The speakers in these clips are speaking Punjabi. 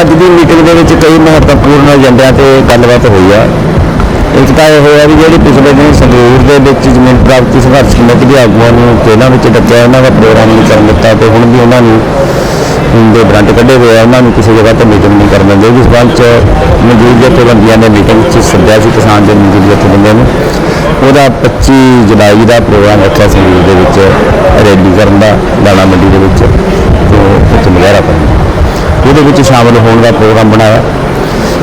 ਅੱਜ ਦੀ ਮੀਟਿੰਗ ਦੇ ਵਿੱਚ ਕਈ ਮਹੱਤਵਪੂਰਨ ਏਜੰਡਿਆਂ ਤੇ ਗੱਲਬਾਤ ਹੋਈ ਆ। ਇੱਕ ਤਾਂ ਇਹ ਹੋਇਆ ਵੀ ਜਿਹੜੀ ਪਿਛਲੇ ਦਿਨ ਸੰਗਰੂਰ ਦੇ ਵਿੱਚ ਜ਼ਮੀਨ ਪ੍ਰਾਪਤੀ ਸੰਘਰਸ਼ ਕਮੇਟੀ ਦੇ ਆਗੂਆਂ ਨੂੰ ਜੇਲ੍ਹਾਂ ਵਿੱਚ ਡੱਕਿਆ, ਉਹਨਾਂ ਦਾ ਪ੍ਰੋਗਰਾਮ ਨਹੀਂ ਕਰਨ ਦਿੱਤਾ ਤੇ ਹੁਣ ਵੀ ਉਹਨਾਂ ਨੂੰ ਦੇ ਬ੍ਰਾਂਟ ਕੱਢੇ ਹੋਏ ਆ, ਉਹਨਾਂ ਨੂੰ ਕਿਸੇ ਜਗ੍ਹਾ ਤੇ ਮੀਟਿੰਗ ਨਹੀਂ ਕਰਨ ਦਿੰਦੇ। ਇਸ ਸੰਬੰਧ ਚ ਮਜ਼ਦੂਰ ਜਥੇਬੰਦੀਆਂ ਨੇ ਮੀਟਿੰਗ 'ਚ ਸੱਦਿਆ ਸੀ ਕਿਸਾਨ ਦੇ ਮਜ਼ਦੂਰ ਜਥੇਬੰਦੀਆਂ ਨੂੰ। ਉਹਦਾ 25 ਜੁਲਾਈ ਦਾ ਪ੍ਰੋਗਰਾਮ ਰੱਖਿਆ ਸੰਗਰੂਰ ਦੇ ਵਿੱਚ ਰੈਲੀ ਕਰਨ ਦਾ ਦਾਣਾ ਮੰਡੀ ਦੇ ਵਿੱਚ ਤੇ ਉੱਥੇ ਮੁਜ਼ਾਹਰਾ ਕਰਨ। ਉਹਦੇ ਵਿੱਚ ਸ਼ਾਮਲ ਹੋਣ ਦਾ ਪ੍ਰੋਗਰਾਮ ਬਣਾਇਆ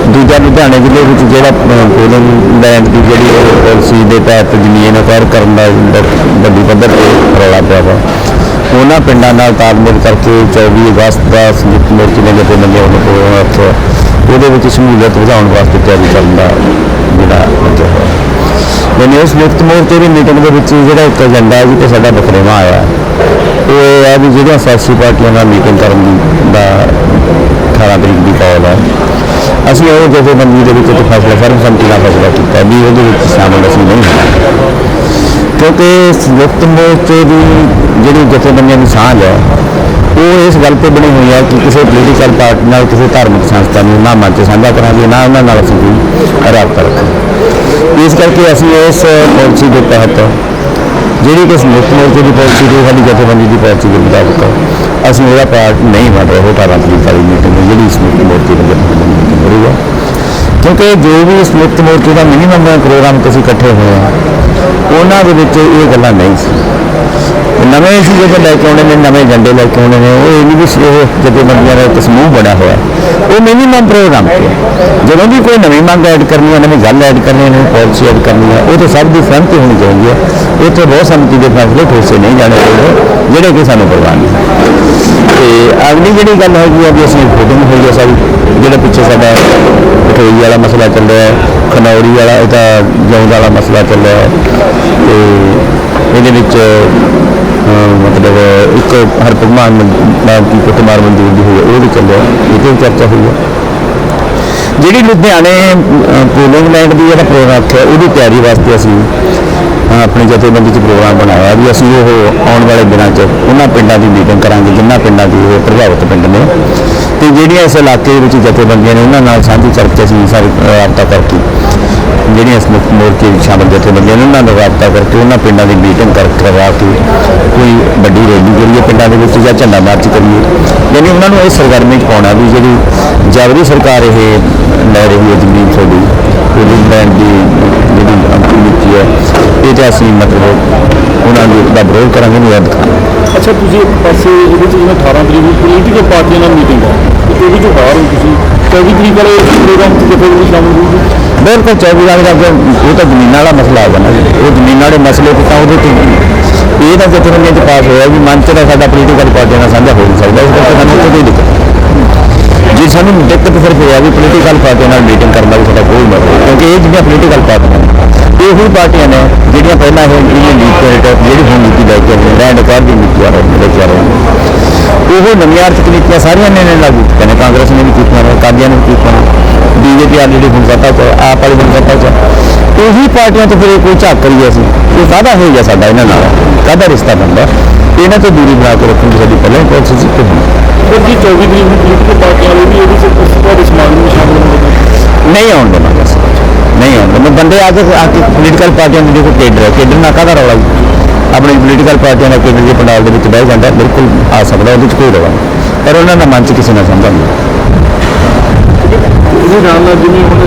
ਦੂਜਾ ਲੁਧਿਆਣੇ ਜ਼ਿਲ੍ਹੇ ਵਿੱਚ ਜਿਹੜਾ ਪੋਲਿੰਗ ਲੈਂਡ ਦੀ ਜਿਹੜੀ ਪਾਲਿਸੀ ਦੇ ਤਹਿਤ ਜ਼ਮੀਨ ਅਕਵਾਇਰ ਕਰਨ ਦਾ ਵੱਡੀ ਪੱਧਰ ਤੇ ਰੌਲਾ ਪਿਆ ਵਾ ਉਹਨਾਂ ਪਿੰਡਾਂ ਨਾਲ ਤਾਲਮੇਲ ਕਰਕੇ 24 ਅਗਸਤ ਦਾ ਸੰਯੁਕਤ ਮੋਰਚੇ ਨੇ ਜਿਹੜੇ ਬੰਦੇ ਉਹਨੂੰ ਪ੍ਰੋਗਰਾਮ ਉਹਦੇ ਵਿੱਚ ਸ਼ਮੂਲੀਅਤ ਵਧਾਉਣ ਵਾਸਤੇ ਤਿਆਰੀ ਕਰਨ ਦਾ ਜਿਹੜਾ ਲੱਗਿਆ ਹੋਇਆ ਮੈਨੂੰ ਇਸ ਮੁਕਤ ਮੋਰਚੇ ਦੀ ਮੀਟਿੰਗ ਦੇ ਵਿੱਚ ਜਿਹੜਾ ਇੱਕ ਏਜੰਡਾ ਜੀ, ਤੇ ਸਾਡਾ ਬਖਰੇਵਾ ਆਇਆ ਇਹ ਹੈ ਵੀ ਜਿਹੜੀਆਂ ਸਿਆਸੀ ਪਾਰਟੀਆਂ ਨਾਲ ਮੀਟਿੰਗ ਕਰਨ ਦੀ ਦਾ 18 ਤਰੀਕ ਦੀ ਕਾਲ ਹੈ ਅਸੀਂ ਉਹ ਜਥੇਬੰਦੀ ਦੇ ਵਿੱਚ ਇੱਕ ਫੈਸਲਾ ਸਰਬਸੰਮਤੀ ਨਾਲ ਫੈਸਲਾ ਕੀਤਾ ਵੀ ਉਹਦੇ ਵਿੱਚ ਸ਼ਾਮਲ ਅਸੀਂ ਨਹੀਂ ਹੋਣਾ। ਕਿਉਂਕਿ ਸੰਯੁਕਤ ਮੋਰਚੇ ਦੀ ਜਿਹੜੀ ਜਥੇਬੰਦੀਆਂ ਦੀ ਸਾਂਝ ਹੈ ਉਹ ਇਸ ਗੱਲ ਤੇ ਬਣੀ ਹੋਈ ਹੈ ਕਿ ਕਿਸੇ ਪੋਲੀਟੀਕਲ ਪਾਰਟੀ ਨਾਲ, ਕਿਸੇ ਧਾਰਮਿਕ ਸੰਸਥਾ ਨੂੰ ਨਾ ਮੰਚ ਸਾਂਝਾ ਕਰਾਂਗੇ, ਨਾ ਉਹਨਾਂ ਨਾਲ ਅਸੀਂ ਕੋਈ ਰਾਬਤਾ ਰੱਖਾਂਗੇ। ਇਸ ਕਰਕੇ ਅਸੀਂ ਇਸ ਪਾਲਿਸੀ ਦੇ ਤਹਿਤ ਜਿਹੜੀ ਕਿ ਸੰਯੁਕਤ ਮੋਰਚੇ ਦੀ ਪਾਲਿਸੀ ਦੀ ਸਾਡੀ ਜਥੇਬੰਦੀ ਦੀ ਪਾਲਿਸੀ ਦੇ ਮੁਤਾਬਕ ਅਸੀਂ ਉਹਦਾ ਪਾਰਟ ਨਹੀਂ ਬਣ ਰਹੇ, ਉਹ 18 ਤਰੀਕ ਵਾਲੀ ਮੀਟਿੰਗ ਜਿਹੜੀ ਸੰਯੁਕਤ ਮੋਰਚੇ ਦੀ ਜਥੇਬੰਦੀ ਦੀ meeting ਹੋ ਰਹੀ ਹੈ। ਕਿਉਂਕਿ ਜੋ ਵੀ ਸੰਯੁਕਤ ਮੋਰਚੇ ਦਾ ਮਿਨੀਮਮ ਪ੍ਰੋਗਰਾਮ ਤੁਸੀਂ ਇਕੱਠੇ ਹੋਏ ਆ, ਉਹਨਾਂ ਦੇ ਵਿੱਚ ਇਹ ਗੱਲਾਂ ਨਹੀਂ ਸੀ। ਨਵੇਂ ਸੀ ਜਿਹੜੇ ਲੈ ਕੇ ਆਉਣੇ ਨੇ, ਨਵੇਂ ਏਜੰਡੇ ਲੈ ਕੇ ਆਉਣੇ ਨੇ, ਉਹ ਇਹ ਨਹੀਂ ਵੀ ਸੀ ਉਹ ਜਥੇਬੰਦੀਆਂ ਦਾ ਇੱਕ ਸਮੂਹ ਬਣਿਆ ਹੋਇਆ। ਉਹ ਮਿਨੀਮਮ ਪ੍ਰੋਗਰਾਮ ਤੇ ਜਦੋਂ ਵੀ ਕੋਈ ਨਵੀਂ ਮੰਗ ਐਡ ਕਰਨੀ ਹੈ ਨਵੀਂ ਗੱਲ ਐਡ ਕਰਨੀ ਹੈ ਨਵੀਂ ਪਾਲਿਸੀ ਐਡ ਕਰਨੀ ਹੈ ਉਹ ਤਾਂ ਸਭ ਦੀ ਸਹਿਮਤੀ ਹੋਣੀ ਚਾਹੀਦੀ ਹੈ ਉੱਥੇ ਬਹੁਤ ਸੰਮਤੀ ਦੇ ਫੈਸਲੇ ਠੋਸੇ ਨਹੀਂ ਜਾਣੇ ਚਾਹੀਦੇ, ਜਿਹੜੇ ਕਿ ਸਾਨੂੰ ਪ੍ਰਵਾਨ ਨਹੀਂ। ਤੇ ਅਗਲੀ ਜਿਹੜੀ ਗੱਲ ਹੈਗੀ ਆ ਵੀ ਅਸੀਂ ਫੋਟਿੰਗ ਹੋਈ ਹੈ ਸਾਰੀ, ਜਿਹੜਾ ਪਿੱਛੇ ਸਾਡਾ ਪਟੋਈ ਵਾਲਾ ਮਸਲਾ ਚੱਲ ਰਿਹਾ ਹੈ, ਖਨੌਰੀ ਵਾਲਾ ਇਹਦਾ ਜੌਂਦ ਵਾਲਾ ਮਸਲਾ ਚੱਲ ਰਿਹਾ ਹੈ। ਤੇ ਇਹਦੇ ਵਿੱਚ ਮਤਲਬ ਇੱਕ ਹਰਪ੍ਰਮਾਨ ਨਾਮ ਦੀ ਕੁੱਟਮਾਰ ਮਨਜ਼ੂਰ ਦੀ ਹੋਈ ਹੈ ਉਹ ਵੀ ਚੱਲ ਇਹਦੇ ਵੀ ਚਰਚਾ ਹੋਈ ਹੈ। ਜਿਹੜੀ ਲੁਧਿਆਣੇ ਪੋਲਿੰਗ ਲੈਂਡ ਦੀ ਜਿਹੜਾ ਪ੍ਰੋਗਰਾਮ ਰੱਖਿਆ ਉਹਦੀ ਤਿਆਰੀ ਵਾਸਤੇ ਅਸੀਂ ਅਹ, ਆਪਣੀ ਜਥੇਬੰਦੀ 'ਚ ਪ੍ਰੋਗਰਾਮ ਬਣਾਇਆ ਵੀ ਅਸੀਂ ਉਹ ਆਉਣ ਵਾਲੇ ਦਿਨਾਂ 'ਚ ਉਹਨਾਂ ਪਿੰਡਾਂ ਦੀ ਮੀਟਿੰਗ ਕਰਾਂਗੇ ਜਿਨ੍ਹਾਂ ਪਿੰਡਾਂ ਦੀ ਉਹ ਪ੍ਰਭਾਵਿਤ ਪਿੰਡ ਨੇ। ਤੇ ਜਿਹੜੀਆਂ ਇਸ ਇਲਾਕੇ ਵਿੱਚ ਜਥੇਬੰਦੀਆਂ ਨੇ ਉਹਨਾਂ ਨਾਲ ਸਾਂਝੀ ਚਰਚਾ ਅਸੀਂ ਸਾਰੀ ਰਾਬਤਾ ਕਰਕੇ ਜਿਹੜੀਆਂ ਇਸ ਮੁਕਤ ਮੋਰਚੇ ਵਿੱਚ ਸ਼ਾਮਲ ਜਥੇਬੰਦੀਆਂ ਨੇ, ਉਹਨਾਂ ਨਾਲ ਰਾਬਤਾ ਕਰਕੇ ਉਹਨਾਂ ਪਿੰਡਾਂ ਦੀ ਮੀਟਿੰਗ ਕਰ ਕਰਵਾ ਕੇ ਕੋਈ ਵੱਡੀ ਰੈਲੀ ਕਰੀਏ ਪਿੰਡਾਂ ਦੇ ਵਿੱਚ ਜਾਂ ਝੰਡਾ ਮਾਰਚ ਕਰੀਏ। ਯਾਨੀ ਉਹਨਾਂ ਨੂੰ ਇਹ ਸਰਗਰਮੀ 'ਚ ਪਾਉਣਾ ਵੀ ਜਿਹੜੀ ਜਬਰੀ ਸਰਕਾਰ ਇਹ ਲੈ ਰਹੀ ਹੈ ਜ਼ਮੀਨ ਤੁਹਾਡੀ, ਉਹਦੀ ਲੈਣ ਦੀ ਜਿਹੜੀ ਅੰਤਿਮ ਨੀਤੀ ਹੈ, ਇਹ ਤਾਂ ਅਸੀਂ ਮਤਲਬ ਉਹਨਾਂ ਦੀ ਦਾ ਵਿਰੋਧ ਕਰਾਂਗੇ, ਨਹੀਂ ਰੱਦ ਕਰਾਂਗੇ ਅੱਛਾ, ਤੁਸੀਂ ਇੱਕ ਪਾਸੇ ਇਹਦੇ 'ਚ ਜਿਵੇਂ 18 ਤਰੀਕ ਨੂੰ ਪੋਲੀਟੀਕਲ ਪਾਰਟੀਆਂ ਨਾਲ ਮੀਟਿੰਗ ਹੈ ਤੇ ਉਹਦੇ ਤੋਂ ਬਾਹਰ ਹੋ ਤੁਸੀਂ 24 ਤਰੀਕ ਵਾਲੇ ਪ੍ਰੋਗਰਾਮ 'ਚ ਕਿਤੇ ਵੀ ਸ਼ਾਮਲ ਹੋਊਗੇ। ਬਿਲਕੁਲ 24 ਲੱਖ ਦਾ ਉਹ ਤਾਂ ਜ਼ਮੀਨਾਂ ਵਾਲਾ ਮਸਲਾ ਆ ਨਾ ਉਹ ਜ਼ਮੀਨਾਂ ਵਾਲੇ ਮਸਲੇ ਤੇ ਤਾਂ ਉਹਦੇ ਤੇ ਇਹ ਤਾਂ ਜਥੇਬੰਦੀਆਂ 'ਚ ਪਾਸ ਹੋਇਆ ਵੀ ਮੰਚ ਦਾ ਸਾਡਾ ਪੋਲੀਟੀਕਲ ਪਾਰਟੀਆਂ ਨਾਲ ਸਾਂਝਾ ਹੋ ਨਹੀਂ ਸਕਦਾ। ਇਸ ਕਰਕੇ ਸਾਨੂੰ ਉੱਥੇ ਕੋਈ ਦਿੱਕਤ ਨਹੀਂ। ਜੇ ਸਾਨੂੰ ਦਿੱਕਤ ਸਿਰਫ ਇਹ ਆ ਵੀ ਪੋਲੀਟੀਕਲ ਪਾਰਟੀਆਂ ਨਾਲ ਮੀਟਿੰਗ ਕਰਨ ਦਾ ਵੀ ਸਾਡਾ ਕੋਈ ਮਤਲਬ ਕਿਉਂਕਿ ਇਹ ਜਿਹੜੀਆਂ ਪੋਲੀਟੀਕਲ ਪਾਰਟੀਆਂ ਨੇ, ਇਹ ਹੀ ਪਾਰਟੀਆਂ ਨੇ ਜਿਹੜੀਆਂ ਪਹਿਲਾਂ ਇਹ ਇੰਡੀਅਨ ਲੀਗ ਜਿਹੜੀ ਹੁਣ ਨੀਤੀ ਲੈ ਕੇ ਆਈਆਂ ਲੈਂਡ ਕਾਰ ਦੀ ਨੀਤੀ ਆ ਰਹੀ ਲੈ ਕੇ ਆ ਰਹੇ ਨੇ। ਉਹ ਨਵੀਆਂ ਆਰਥਿਕ ਨੀਤੀਆਂ ਸਾਰੀਆਂ ਨੇ ਨੇ ਲਾਗੂ ਕੀਤੀਆਂ ਨੇ। ਕਾਂਗਰਸ ਨੇ ਵੀ ਕੀਤੀਆਂ ਨੇ ਕਾਦੀਆਂ ਨੇ ਵੀ ਕੀਤੀਆਂ ਨੇ ਹੁਣ ਸੱਤਾ 'ਚ ਹੈ, ਆਪ ਵਾਲੀ ਹੁਣ ਸੱਤਾ 'ਚ ਹੈ। ਉਹੀ ਪਾਰਟੀਆਂ ਤੋਂ ਫਿਰ ਇਹ ਕੋਈ ਝਾਕ ਕਰੀਏ ਅਸੀਂ। ਇਹ ਕਾਹਦਾ ਹੋ ਗਿਆ ਸਾਡਾ ਇਹਨਾਂ ਨਾਲ। ਕਾਹਦਾ ਰਿਸ਼ਤਾ ਬਣਦਾ? ਇਹਨਾਂ ਤੋਂ ਦੂਰੀ ਬਣਾ ਕੇ ਰੱਖਣ ਦੀ ਸਾਡੀ ਪਹਿਲਾਂ ਕੋਸ਼ਿਸ਼ ਸੀ ਕਿ ਹੁਣ ਜੀ 24 ਤਰੀਕ ਨੂੰ ਪੋਲੀਟੀਕਲ ਪਾਰਟੀਆਂ ਵਾਲੇ ਵੀ ਇਹਦੇ 'ਚ ਤੁਹਾਡੇ ਸਮਾਗਮ ਵਿੱਚ ਸ਼ਾਮਲ ਹੋਣਗੇ ਨਹੀਂ ਆਉਣ ਅਸੀਂ। ਨਹੀਂ ਆਉਣ ਦੇਵਾਂਗੇ। ਬੰਦੇ ਆ ਕੇ ਆ ਕੇ ਪੋਲੀਟੀਕਲ ਪਾਰਟੀਆਂ ਦੇ ਦੇਖੋ ਕੇਡਰ ਹੈ ਕੇਡਰ ਨਾਲ ਕਾਹਦਾ ਰੌਲਾ ਆਪਣੀ ਪੋਲੀਟੀਕਲ ਪਾਰਟੀਆਂ ਦਾ ਕੇਡਰ ਜੇ ਪੰਡਾਲ ਦੇ ਵਿੱਚ ਬਹਿ ਜਾਂਦਾ ਬਿਲਕੁਲ ਆ ਸਕਦਾ ਉਹਦੇ ਵਿੱਚ ਕੋਈ ਰੌਲਾ ਪਰ ਉਹਨਾਂ ਦਾ ਮਨ 'ਚ ਕਿਸੇ ਨਾਲ ਸਮਝਾ ਨਹੀਂ। ਇਹਦੇ ਨਾਲ ਨਾਲ ਜਿਵੇਂ ਹੁਣ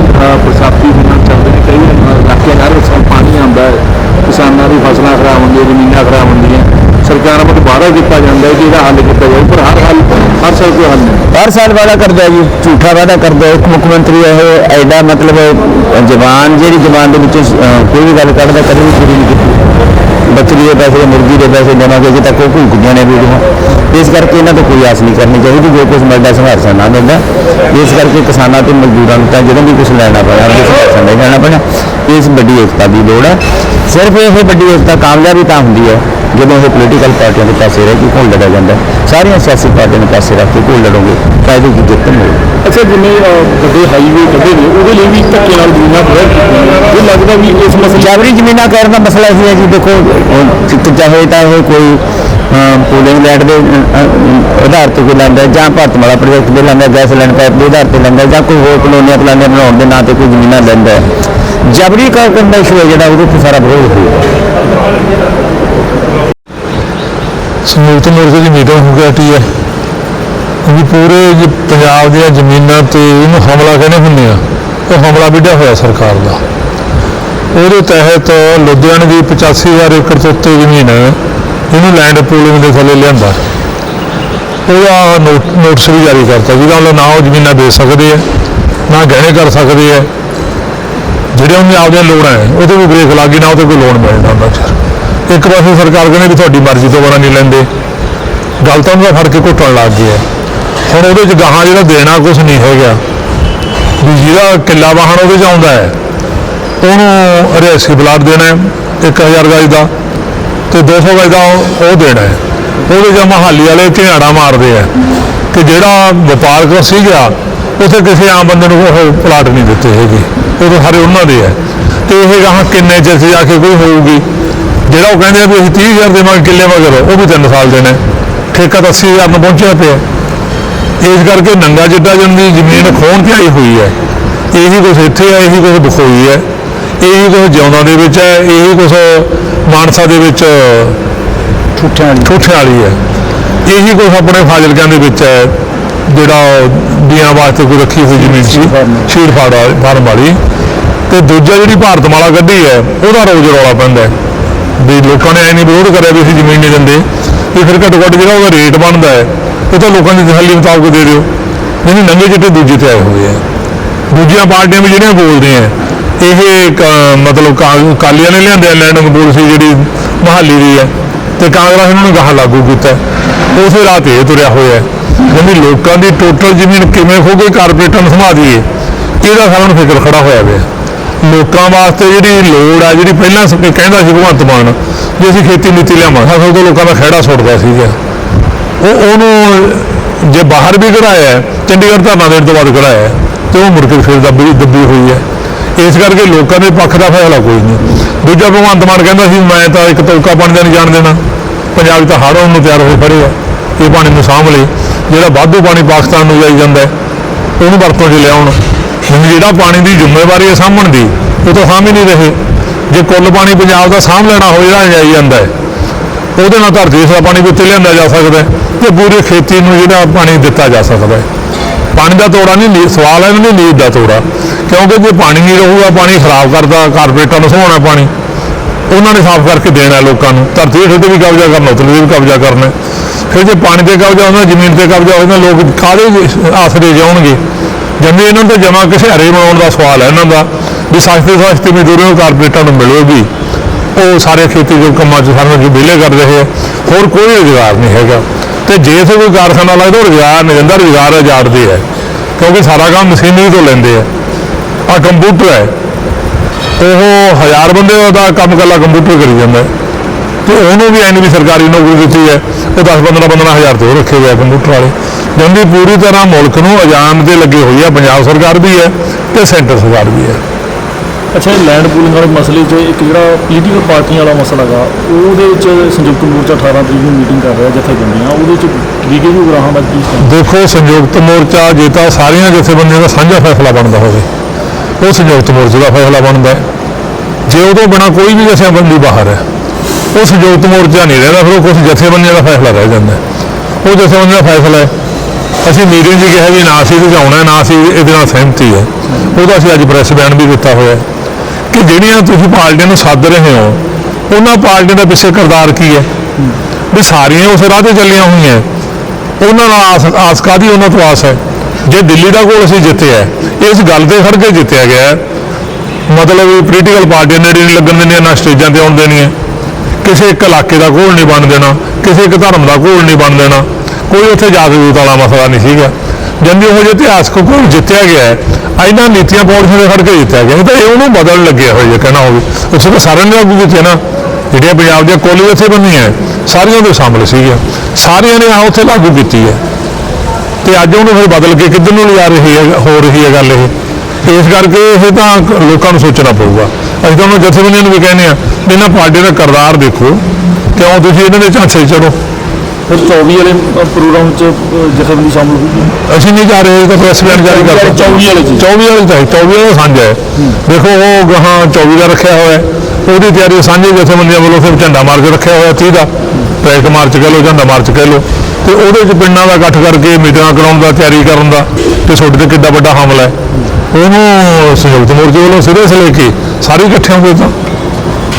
ਬਰਸਾਤੀ ਦਿਨਾਂ ਚੱਲਦੇ ਨੇ ਕਈ ਇਲਾਕਿਆਂ ਹਰ ਸਾਲ ਪਾਣੀ ਆਉਂਦਾ ਹੈ। ਕਿਸਾਨਾਂ ਦੀ ਫਸਲਾਂ ਖਰਾਬ ਹੁੰਦੀਆਂ, ਜ਼ਮੀਨਾਂ ਖਰਾਬ ਹੁੰਦੀਆਂ। ਸਰਕਾਰਾਂ ਵੱਲੋਂ ਵਾਅਦਾ ਕੀਤਾ ਜਾਂਦਾ ਹੈ ਕਿ ਇਹਦਾ ਹੱਲ ਕੀਤਾ ਜਾਵੇ, ਪਰ ਹਰ ਹੱਲ, ਹਰ ਸਾਲ ਕੋਈ ਹੱਲ ਨਹੀਂ। ਹਰ ਸਾਲ ਵਾਅਦਾ ਕਰਦਾ ਜੀ, ਝੂਠਾ ਵਾਅਦਾ ਕਰਦਾ ਇੱਕ ਮੁੱਖ ਮੰਤਰੀ ਇਹ ਐਡਾ ਮਤਲਬ ਜ਼ਬਾਨ ਜਿਹੜੀ ਜ਼ਬਾਨ ਦੇ ਵਿੱਚ ਕੋਈ ਵੀ ਗੱਲ ਕੱਢਦਾ ਕਦੇ ਵੀ ਪੂਰੀ ਨਹੀਂ ਕੀਤੀ। ਬੱਕਰੀ ਦੇ ਪੈਸੇ, ਮੁਰਗੀ ਦੇ ਪੈਸੇ ਦੇਵਾਂਗੇ ਅਜੇ ਤੱਕ ਉਹ ਭੁੱਖਦੀਆਂ ਨੇ ਵੀਡੀਆਂ ਇਸ ਕਰਕੇ ਇਹਨਾਂ ਤੋਂ ਕੋਈ ਆਸ ਨਹੀਂ ਕਰਨੀ ਚਾਹੀਦੀ, ਜੋ ਕੁਝ ਮਿਲਦਾ ਸੰਘਰਸ਼ ਨਾ ਮਿਲਦਾ। ਇਸ ਕਰਕੇ ਕਿਸਾਨਾਂ ਤੇ ਮਜ਼ਦੂਰਾਂ ਨੂੰ ਤਾਂ ਜਦੋਂ ਵੀ ਕੁਝ ਲੈਣਾ ਪੈਣਾ ਆਪਣੇ ਸੰਘਰਸ਼ ਨਹੀਂ ਜਾਣਾ ਪੈਣਾ। ਇਸ ਵੱਡੀ ਏਕਤਾ ਦੀ ਲੋੜ ਹੈ। ਸਿਰਫ ਇਹ ਵੱਡੀ ਏਕਤਾ ਕਾਮਯਾਬੀ ਤਾਂ ਹੁੰਦੀ ਹੈ। ਜਦੋਂ ਇਹ ਪੋਲੀਟੀਕਲ ਪਾਰਟੀਆਂ ਦੇ ਪਾਸੇ ਰਹਿ ਕੇ ਘੁਲ ਲੜਿਆ ਜਾਂਦਾ। ਸਾਰੀਆਂ ਸਿਆਸੀ ਪਾਰਟੀਆਂ ਦੇ ਪਾਸੇ ਰੱਖ ਕੇ ਘੁਲ ਲੜੋਗੇ ਤਾਂ ਇਹਦੀ ਕੀ ਜਿੱਤ ਮਿਲੇਗੀ ਅੱਛਾ ਜਿਵੇਂ ਵੱਡੇ ਹਾਈਵੇ ਕੱਢੇ ਨੇ ਉਹਦੇ ਲਈ ਵੀ ਧੱਕੇ ਨਾਲ ਜ਼ਮੀਨਾਂ। ਇਹ ਲੱਗਦਾ ਵੀ ਇਸ ਮਸਲੇ ਜਾਬਰੀ ਜ਼ਮੀਨਾਂ ਕਰਨ ਦਾ ਮਸਲਾ ਇਹ ਹੈ ਜੀ ਦੇਖੋ ਚ- ਚਾਹੇ ਤਾਂ ਇਹ ਕੋਈ ਪੂਲਿੰਗ ਲੈਂਡ ਦੇ ਆਧਾਰ ਤੇ ਕੋਈ ਲੈਂਦਾ ਜਾਂ ਭਾਰਤਮਾਲਾ ਪ੍ਰੋਜੈਕਟ ਦੇ ਲੈਂਦਾ ਗੈਸ ਲੈਂਡ ਪਾਈਪ ਦੇ ਆਧਾਰ ਤੇ ਲੈਂਦਾ ਜਾਂ ਕੋਈ ਹੋਰ ਕਲੋਨੀਆਂ ਪਲਾਨੀਆਂ ਬਣਾਉਣ ਦੇ ਨਾਂ ਤੇ ਕੋਈ ਜ਼ਮੀਨਾਂ ਲੈਂਦਾ ਜਬਰੀ ਕਰਨ ਦਾ ਇਸ਼ੂ ਹੈ ਜਿਹੜਾ ਉਹਦੇ ਤੇ ਸਾਰਾ ਵਿਰੋਧ ਹੋਊਗਾ ਸੰਯੁਕਤ ਮੋਰਚੇ ਦੀ ਮੀਟਿੰਗ ਹੋ ਕੇ ਹਟੀ ਹੈ ਕਿਉਂਕਿ ਪੂਰੇ ਪੰਜਾਬ ਦੀਆਂ ਜ਼ਮੀਨਾਂ ਤੇ ਇਹਨੂੰ ਹਮਲਾ ਕਹਿੰਦੇ ਹੁੰਦੇ ਆ। ਉਹ ਹਮਲਾ ਵਿੱਢਿਆ ਹੋਇਆ ਸਰਕਾਰ ਦਾ। ਉਹਦੇ ਤਹਿਤ ਲੁਧਿਆਣੇ ਦੀ 85000 ਏਕੜ ਤੋਂ ਉੱਤੇ ਜ਼ਮੀਨ ਇਹਨੂੰ ਲੈਂਡ ਪੂਲਿੰਗ ਦੇ ਥੱਲੇ ਲਿਆਂਦਾ। ਉਹਦਾ ਨੋਟ- ਨੋਟਿਸ ਵੀ ਜਾਰੀ ਕਰਤਾ ਜਿਹਦਾ ਮਤਲਬ ਨਾ ਉਹ ਜ਼ਮੀਨਾਂ ਵੇਚ ਸਕਦੇ ਆ, ਨਾ ਗਹਿਣੇ ਕਰ ਸਕਦੇ ਆ। ਜਿਹੜੇ ਉਹਨੇ ਆਪਦੀਆਂ ਲੋੜਾਂ ਹੈ, ਉਹਦੇ ਵੀ ਬ੍ਰੇਕ ਲੱਗ ਗਈ, ਨਾ ਉਹਦੇ ਕੋਈ ਲੋਨ ਮਿਲਣਾ ਉਹਨਾਂ ਚਿਰ ਇੱਕ ਪਾਸੇ ਸਰਕਾਰ ਕਹਿੰਦੇ ਵੀ ਤੁਹਾਡੀ ਮਰਜ਼ੀ ਤੋਂ ਬਣਾ ਨਹੀਂ ਲੈਂਦੇ। ਗੱਲ ਤਾਂ ਉਹਨਾਂ ਦਾ ਫੜ ਕੇ ਘੁੱਟਣ ਲੱਗ ਗਈ ਹੈ। ਹੁਣ ਉਹਦੇ ਚ ਗਾਹਾਂ ਜਿਹੜਾ ਦੇਣਾ ਕੁਝ ਨਹੀਂ ਹੈਗਾ। ਵੀ ਜਿਹੜਾ ਕਿੱਲਾ ਵਾਹਣ ਉਹਦੇ ਚ ਆਉਂਦਾ ਹੈ। ਉਹਨੂੰ ਰਿਆਸੀ ਪਲਾਟ ਦੇਣਾ ਹੈ 1000 ਗਜ ਦਾ ਤੇ 200 ਗਜ ਦਾ ਉਹ ਉਹ ਦੇਣਾ ਹੈ। ਉਹਦੇ ਚ ਮਹਾਲੀ ਵਾਲੇ ਝਿਆੜਾ ਮਾਰਦੇ ਆ ਕਿ ਜਿਹੜਾ ਵਪਾਰਕ ਸੀਗਾ ਉਥੇ ਕਿਸੇ ਆਮ ਬੰਦੇ ਨੂੰ ਉਹ ਪਲਾਟ ਨਹੀਂ ਦਿੱਤੇ ਹੈਗੇ। ਉਹ ਤਾਂ ਸਾਰੇ ਉਹਨਾਂ ਦੇ ਹੈ। ਤੇ ਇਹ ਗਾਹਾਂ ਕਿੰਨੇ ਚਿਰ 'ਚ ਜਾ ਕੇ ਕੋਈ ਹੋਊਗੀ? ਜਿਹੜਾ ਉਹ ਕਹਿੰਦੇ ਆ ਵੀ ਅਸੀਂ 30000 ਦੇਵਾਂਗੇ ਕਿੱਲੇ ਮਗਰ ਉਹ ਵੀ 3 ਸਾਲ ਦੇਣਾ। ਠੇਕਾ ਤਾਂ 80000 ਨੂੰ ਪਹੁੰਚਿਆ ਪਿਆ। ਇਸ ਕਰਕੇ ਨੰਗਾ ਜਿੱਡਾ ਜਨ ਦੀ ਜ਼ਮੀਨ ਖੋਣ ਤੇ ਆਈ ਹੋਈ ਹੈ। ਇਹੀ ਕੁਝ ਇੱਥੇ ਹੈ ਇਹੀ ਕੁਝ ਬਖੋਈ ਹੈ। ਇਹੀ ਕੁਝ ਜਿਉਂਦਾ ਦੇ ਵਿੱਚ ਹੈ ਇਹੀ ਕੁਝ ਮਾਨਸਾ ਦੇ ਵਿੱਚ ਠੁੱਠਿਆਂ ਠੂਠੇ ਵਾਲੀ ਹੈ। ਇਹੀ ਕੁਝ ਆਪਣੇ ਫਾਜ਼ਿਲਕਿਆਂ ਦੇ ਵਿੱਚ ਹੈ ਜਿਹੜਾ ਦੀਆਂ ਵਾਸਤੇ ਕੋਈ ਰੱਖੀ ਹੋਈ ਜ਼ਮੀਨ ਸੀ farm। ਸ਼ੀਰ ਫਾਰਮ ਵਾਲੀ। ਤੇ ਦੂਜਾ ਜਿਹੜੀ ਭਾਰਤਮਾਲਾ ਕੱਢੀ ਹੈ ਉਹਦਾ ਰੋਜ਼ ਰੌਲਾ ਪੈਂਦਾ ਹੈ। ਵੀ ਲੋਕਾਂ ਨੇ ਐ ਨਹੀਂ ਵਿਰੋਧ ਕਰਿਆ ਵੀ ਅਸੀਂ ਜ਼ਮੀਨ ਨਹੀਂ ਦਿੰਦੇ। ਵੀ ਫਿਰ ਘੱਟੋ ਘੱਟ ਜਿਹੜਾ ਉਹਦਾ ਰੇਟ ਬਣਦਾ ਹੈ ਉਹ ਤਾਂ ਲੋਕਾਂ ਦੀ ਤਸੱਲੀ ਮੁਤਾਬਕ ਦੇ ਦਿਓ। ਨਹੀਂ ਨੰਗੇ ਚਿੱਟੇ ਦੂਜੇ ਤੇ ਆਏ ਹੋਏ ਆ। ਦੂਜੀਆਂ ਪਾਰਟੀਆਂ ਵੀ ਜਿਹੜੀਆਂ ਬੋਲਦੀਆਂ ਹੈ, ਇਹ ਕ- ਮਤਲਬ ਕਾ- ਕਾਲੀਆਂ ਨੇ ਲਿਆਂਦੇ ਲੈਂਡਿੰਗ ਪਾਲਿਸੀ ਜਿਹੜੀ ਮਹਾਲੀ ਦੀ ਹੈ ਤੇ ਕਾਂਗਰਸ ਇਹਨਾਂ ਨੂੰ ਗਾਹ ਲਾਗੂ ਕੀਤਾ। ਉਸੇ ਰਾਹ ਤੇ ਇਹ ਤੁਰਿਆ ਹੋਇਆ ਹੈ। ਕਹਿੰਦੀ ਲੋਕਾਂ ਦੀ ਟੋਟਲ ਜ਼ਮੀਨ ਕਿਵੇਂ ਹੋ ਗਈ ਕਾਰਪੋਰੇਟਾਂ ਨੂੰ ਸਮਾ ਦਈਏ ਇਹਦਾ ਸਾਰਿਆਂ ਨੂੰ ਫਿਕਰ ਖੜਾ ਹੋਇਆ ਪਿਆ। ਲੋਕਾਂ ਵਾਸਤੇ ਜਿਹੜੀ ਲੋੜ ਆ ਜਿਹੜੀ ਪਹਿਲਾਂ ਸ- ਕਹਿੰਦਾ ਸੀ ਭਗਵੰਤ ਮਾਨ ਜੇ ਅਸੀਂ ਖੇਤੀ ਨੀਤੀ ਲਿਆਵਾਂਗੇ। ਸਾਨੂੰ ਤੋਂ ਲੋਕਾਂ ਦਾ ਖਹਿੜਾ ਸੁੱਟਦਾ ਸੀਗਾ ਉਹ ਉਹਨੂੰ ਜੇ ਬਾਹਰ ਵੀ ਕਢਾਇਆ ਚੰਡੀਗੜ੍ਹ ਧਰਨਾ ਦੇਣ ਤੋਂ ਬਾਅਦ ਕਢਾਇਆ ਹੈ, ਤੇ ਉਹ ਮੁੜ ਕੇ ਫਿਰ ਦੱਬੀ ਦੱਬੀ ਹੋਈ ਹੈ। ਇਸ ਕਰਕੇ ਲੋਕਾਂ ਦੇ ਪੱਖ ਦਾ ਫੈਸਲਾ ਕੋਈ ਨਹੀਂ। ਦੂਜਾ ਭਗਵੰਤ ਮਾਨ ਕਹਿੰਦਾ ਸੀ ਮੈਂ ਤਾਂ ਇੱਕ ਤੋਕਾ ਪਾਣੀ ਦਾ ਨਹੀਂ ਜਾਣ ਦੇਣਾ। ਪੰਜਾਬ 'ਚ ਤਾਂ ਹੜ੍ਹ ਆਉਣ ਨੂੰ ਤਿਆਰ ਹੋਏ ਖੜੇ ਆ। ਇਹ ਪਾਣੀ ਨੂੰ ਸਾਂਭ ਲਈ ਜਿਹੜਾ ਵਾਧੂ ਪਾਣੀ ਪਾਕਿਸਤਾਨ ਨੂੰ ਜਾਈ ਜਾਂਦਾ ਉਹਨੂੰ ਵਰਤੋਂ 'ਚ ਲਿਆਉਣ। ਹੁਣ ਜਿਹੜਾ ਪਾਣੀ ਦੀ ਜ਼ਿੰਮੇਵਾਰੀ ਹੈ ਸਾਂਭਣ ਦੀ, ਉਹ ਤਾਂ ਸਾਂਭ ਹੀ ਨਹੀਂ ਰਹੇ। ਜੇ ਕੁੱਲ ਪਾਣੀ ਪੰਜਾਬ ਦਾ ਸਾਂਭ ਲੈਣਾ ਹੋਵੇ ਜਿਹੜਾ ਜਾਈ ਜਾਂਦਾ ਹੈ। ਉਹਦੇ ਨਾਲ ਧਰਤੀ ਦਾ ਪਾਣੀ ਵੀ ਉੱਤੇ ਲਿਆਂਦਾ ਜਾ ਸਕਦਾ ਹੈ ਤੇ ਪੂਰੀ ਖੇਤੀ ਨੂੰ ਜਿਹੜਾ ਪਾਣੀ ਦਿੱਤਾ ਜਾ ਸਕਦਾ ਹੈ। ਪਾਣੀ ਦਾ ਤੋੜਾ ਨਹੀਂ ਸਵਾਲ ਹੈ ਨਹੀਂ ਨੀਂਦ ਦਾ ਤੋੜਾ। ਕਿਉਂਕਿ ਜੇ ਪਾਣੀ ਨਹੀਂ ਰਹੂਗਾ, ਪਾਣੀ ਖਰਾਬ ਕਰਦਾ ਕਾਰਪੋਰੇਟਾਂ ਨੂੰ ਸਹਾਉਣਾ ਪਾਣੀ। ਉਹਨਾਂ ਨੇ ਸਾਫ਼ ਕਰਕੇ ਦੇਣਾ ਲੋਕਾਂ ਨੂੰ। ਧਰਤੀ ਹੇਠ ਤੇ ਵੀ ਕਬਜ਼ਾ ਕਰਨਾ ਉੱਤੇ ਵੀ ਕਬਜ਼ਾ ਕਰਨਾ ਫਿਰ ਜੇ ਪਾਣੀ ਤੇ ਕਬਜ਼ਾ ਹੁੰਦਾ, ਜ਼ਮੀਨ ਤੇ ਕਬਜ਼ਾ ਹੋਵੇ, ਤਾਂ ਲੋਕ ਕਾਹਦੇ ਆਸਰੇ ਜਾਉਣਗੇ ਜੰਮੇ ਇਹਨਾਂ ਨੂੰ ਤਾਂ ਜਮਾ ਕਿਸੇ ਹਰੇ ਬਣਾਉਣ ਦਾ ਸਵਾਲ ਹੈ ਇਹਨਾਂ ਦਾ, ਵੀ ਸਸਤੇ ਸਸਤੇ ਮਜ਼ਦੂਰਾਂ ਨੂੰ ਕਾਰਪੋਰੇਟਾਂ ਨੂੰ ਮਿਲੇਗੀ। ਉਹ ਸਾਰੇ ਖੇਤੀ ਦੇ ਕੰਮਾਂ 'ਚ ਸਾਰਿਆਂ ਨੂੰ ਵਿਹਲੇ ਕਰ ਰਹੇ ਆ। ਹੋਰ ਕੋਈ ਰੁਜ਼ਗਾਰ ਨਹੀਂ ਹੈਗਾ। ਤੇ ਜੇ ਇੱਥੇ ਕੋਈ ਕਾਰਖਾਨਾ ਲੱਗਦਾ, ਉਹ ਰੁਜ਼ਗਾਰ ਨਹੀਂ ਦਿੰਦਾ, ਰੁਜ਼ਗਾਰ ਆਜ਼ਾੜਦੇ ਹੈ ਕਿਉਂਕਿ ਸਾਰਾ ਕੰਮ ਮਸ਼ੀਨਰੀ ਤੋਂ ਲੈਂਦੇ ਆ। ਆ ਕੰਪਿਊਟਰ ਹੈ। ਉਹ ਹਜ਼ਾਰ ਬੰਦੇ ਦਾ ਕੰਮ ਕੱਲਾ ਕੰਪਿਊਟਰ ਕਰੀ ਜਾਂਦਾ। ਹੈ ਤੇ ਉਹਨੂੰ ਵੀ ਐਨੀ ਵੀ ਸਰਕਾਰੀ ਨੌਕਰੀ ਦਿੱਤੀ ਹੈ, ਉਹ 10 15 15 ਹਜ਼ਾਰ ਤੋਂ ਉਹ ਰੱਖੇ ਹੋਏ ਆ ਕੰਪਿਊਟਰ ਵਾਲੇ। ਜੰਦੀ ਪੂਰੀ ਤਰ੍ਹਾਂ ਮੁਲਕ ਨੂੰ ਅਜਾਨ ਦੇ ਲੱਗੇ ਹੋਈ ਹੈ ਪੰਜਾਬ ਸਰਕਾਰ ਵੀ ਹੈ ਤੇ ਸੈਂਟਰ ਸਰਕਾਰ ਵੀ ਹੈ। ਅੱਛਾ ਇਹ ਲੈਂਡ ਪੂਲਿੰਗ ਵਾਲੇ ਮਸਲੇ 'ਚ ਇੱਕ ਜਿਹੜਾ ਪੋਲੀਟੀਕਲ ਪਾਰਟੀਆਂ ਵਾਲਾ ਮਸਲਾ ਹੈਗਾ ਉਹਦੇ 'ਚ ਸੰਯੁਕਤ ਮੋਰਚਾ 18 ਤਰੀਕ ਨੂੰ ਮੀਟਿੰਗ ਕਰ ਰਿਹਾ ਜਥੇਬੰਦੀਆਂ। ਉਹਦੇ 'ਚ ਵਿਕੇ ਵੀ ਗ੍ਰਾਹਾਂ ਦਾ ਕੀ ਦੇਖੋ ਸੰਯੁਕਤ ਮੋਰਚਾ ਜੇ ਤਾਂ ਸਾਰੀਆਂ ਜਥੇਬੰਦੀਆਂ ਦਾ ਸਾਂਝਾ ਫੈਸਲਾ ਬਣਦਾ ਹੋਵੇ ਉਹ ਸੰਯੁਕਤ ਮੋਰਚੇ ਦਾ ਫੈਸਲਾ ਬਣਦਾ ਹੈ। ਜੇ ਉਹਦੋਂ ਬਿਨਾ ਕੋਈ ਵੀ ਜਥੇਬੰਦੀ ਬਾਹਰ ਹੈ ਉਹ ਸੰਯੁਕਤ ਮੋਰਚਾ ਨਹੀਂ ਰਹਿੰਦਾ ਫਿਰ ਉਹ ਕੁਝ ਜਥੇਬੰਦੀਆਂ ਦਾ ਫੈਸਲਾ ਰਹਿ ਜਾਂਦਾ। ਉਹ ਜਥੇਬੰਦੀਆਂ ਦਾ ਫੈਸਲਾ ਹੈ ਅਸੀਂ ਮੀਟਿੰਗ 'ਚ ਕਿਹਾ ਵੀ ਨਾ ਅਸੀਂ ਇਹਦੇ 'ਚ ਆਉਣਾ, ਨਾ ਅਸੀਂ ਇਹਦੇ ਨਾਲ ਸਹਿਮਤੀ ਹੈ। ਉਹਦਾ ਅਸੀਂ ਅੱਜ ਪ੍ਰੈਸ ਬਿਆਨ ਵੀ ਦਿੱਤਾ ਹੋਇਆ ਕਿ ਜਿਹੜੀਆਂ ਤੁਸੀਂ ਪਾਰਟੀਆਂ ਨੂੰ ਸੱਦ ਰਹੇ ਹੋ, ਉਹਨਾਂ ਪਾਰਟੀਆਂ ਦਾ ਪਿੱਛੇ ਕਿਰਦਾਰ ਕੀ ਹੈ? ਵੀ ਸਾਰੀਆਂ ਉਸ ਰਾਹ ਤੇ ਚੱਲੀਆਂ ਹੋਈਆਂ ਉਹਨਾਂ ਨਾਲ ਆਸ ਆਸ ਕਾਹਦੀ ਉਹਨਾਂ ਤੋਂ ਆਸ ਹੈ? ਜੇ ਦਿੱਲੀ ਦਾ ਕੋਲ ਅਸੀਂ ਜਿੱਤਿਆ ਇਸ ਗੱਲ ਤੇ ਖੜ ਕੇ ਜਿੱਤਿਆ ਗਿਆ ਮਤਲਬ ਪੋਲੀਟੀਕਲ ਪਾਰਟੀਆਂ ਨੇੜੇ ਨਹੀਂ ਲੱਗਣ ਦੇਣੀਆਂ ਨਾ ਸਟੇਜਾਂ ਤੇ ਆਉਣ ਦੇਣੀਆਂ ਕਿਸੇ ਇੱਕ ਇਲਾਕੇ ਦਾ ਘੋਲ ਨਹੀਂ ਬਣ ਦੇਣਾ, ਕਿਸੇ ਇੱਕ ਧਰਮ ਦਾ ਘੋਲ ਨਹੀਂ ਬਣ ਦੇਣਾ। ਕੋਈ ਉੱਥੇ ਜਾਗਰੂਕਤਾ ਵਾਲਾ ਮਸਲਾ ਨਹੀਂ ਸੀਗਾ। ਜੰਦੀ ਉਹ ਜੇ ਇਤਿਹਾਸਕ ਘੋਲ ਜਿੱਤਿਆ ਗਿਆ ਹੈ, ਇਹਨਾਂ ਨੀਤੀਆਂ ਪਾਲਿਸੀਆਂ ਦੇ ਖੜ ਕੇ ਜਿੱਤਿਆ ਗਿਆ। ਇਹ ਤਾਂ ਇਹ ਉਹਨੂੰ ਬਦਲਣ ਲੱਗਿਆ ਹੋਇਆ ਕਹਿਣਾ ਹੋਵੇ। ਉੱਥੇ ਤਾਂ ਸਾਰਿਆਂ ਨੇ ਲਾਗੂ ਕੀਤੇ ਨਾ। ਜਿਹੜੀਆਂ ਪੰਜਾਬ ਦੀਆਂ ਕੋਲੀ ਉੱਥੇ ਬੰਦੀਆਂ ਸਾਰੀਆਂ ਦੇ ਸ਼ਾਮਲ ਸੀਗੀਆਂ। ਸਾਰਿਆਂ ਨੇ ਆ ਉੱਥੇ ਲਾਗੂ ਕੀਤੀ ਹੈ। ਤੇ ਅੱਜ ਉਹਨੂੰ ਫਿਰ ਬਦਲ ਕੇ ਕਿੱਧਰ ਨੂੰ ਲਿਆ ਰਹੀ ਹੈ ਹੋ ਰਹੀ ਹੈ ਗੱਲ ਇਹ? ਇਸ ਕਰਕੇ ਇਹ ਤਾਂ ਲੋਕਾਂ ਨੂੰ ਸੋਚਣਾ ਪਊਗਾ। ਅਸੀਂ ਤਾਂ ਉਹਨਾਂ ਜਥੇਬੰਦੀਆਂ ਨੂੰ ਵੀ ਕਹਿੰਦੇ ਆ ਵੀ ਇਹਨਾਂ ਪਾਰਟੀ ਦਾ ਕਰਦਾਰ ਦੇਖੋ। ਕਿਉਂ ਤੁਸੀਂ ਇਹਨਾਂ ਦੇ ਝਾਂਸੇ ਚੜੋ ਫਿਰ 24 ਵਾਲੇ ਪ੍ਰੋਗਰਾਮ 'ਚ ਜਥੇਬੰਦੀ ਸ਼ਾਮਲ ਹੋਊਗੀ। ਅਸੀਂ ਨਹੀਂ ਜਾ ਰਹੇ ਇਹ ਤਾਂ ਪ੍ਰੈਸ ਬਿਆਨ ਜਾਰੀ ਕਰਤਾ 24 ਵਾਲੇ ਚ। 24 ਵਾਲੇ ਚਾਹੀ 24 ਵਾਲਾ ਸਾਂਝਾ ਹੈ। ਦੇਖੋ ਉਹ ਗਾਹਾਂ 24 ਦਾ ਰੱਖਿਆ ਹੋਇਆ ਹੈ। ਉਹਦੀ ਤਿਆਰੀ ਸਾਂਝੇ ਜਥੇਬੰਦੀਆਂ ਵੱਲੋਂ ਫਿਰ ਝੰਡਾ ਮਾਰਚ ਰੱਖਿਆ ਹੋਇਆ 30 ਦਾ। ਟਰੈਕ ਮਾਰਚ ਕਹਿ ਲਓ ਝੰਡਾ ਮਾਰਚ ਕਹਿ ਲਓ। ਤੇ ਉਹਦੇ ਚ ਪਿੰਡਾਂ ਦਾ ਇਕੱਠ ਕਰਕੇ ਮੀਟਿੰਗਾਂ ਕਰਾਉਣ ਦਾ ਤਿਆਰੀ ਕਰਨ ਦਾ ਤੇ ਤੁਹਾਡੇ ਤੇ ਕਿੱਡਾ ਵੱਡਾ ਹਮਲਾ ਹੈ। ਉਹਨੂੰ ਸੰਯੁਕਤ ਮੋਰਚੇ ਵੱਲੋਂ ਸਿਰੇ ਸੇ ਲੈ ਕੇ ਸਾਰੇ ਇਕੱਠੇ ਹੋਏ ਤਾਂ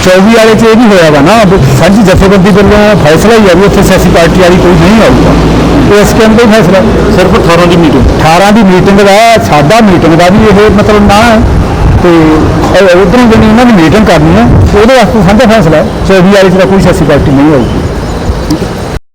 24 ਵਾਲੇ 'ਚ ਇਹ ਵੀ ਹੋਇਆ ਵਾ ਨਾ ਸਾਂਝੀ ਜਥੇਬੰਦੀ ਵੱਲੋਂ ਫੈਸਲਾ ਹੀ ਆ ਵੀ ਉੱਥੇ ਸਿਆਸੀ ਪਾਰਟੀ ਵਾਲੀ ਕੋਈ ਨਹੀਂ ਆਊਗਾ। ਇਹ ਇਸ ਕੇਂਦਰ ਦਾ ਹੀ ਫੈਸਲਾ। ਸਿਰਫ 18 ਦੀ ਮੀਟਿੰਗ 18 ਦੀ ਮੀਟਿੰਗ ਦਾ ਸਾਡਾ ਮੀਟਿੰਗ ਦਾ ਵੀ ਇਹ ਮਤਲਬ ਨਾ ਹੈ। ਤੇ ਉਧਰੋਂ ਜਿਹੜੀ ਇਹਨਾਂ ਦੀ ਮੀਟਿੰਗ ਕਰਨੀ ਹੈ ਉਹਦੇ ਵਾਸਤੇ ਸਾਂਝਾ ਫੈਸਲਾ ਹੈ। 24 ਵਾਲੇ 'ਚ ਤਾਂ ਕੋਈ ਸਿਆਸੀ ਪਾਰਟੀ ਨਹੀਂ ਆਊਗੀ।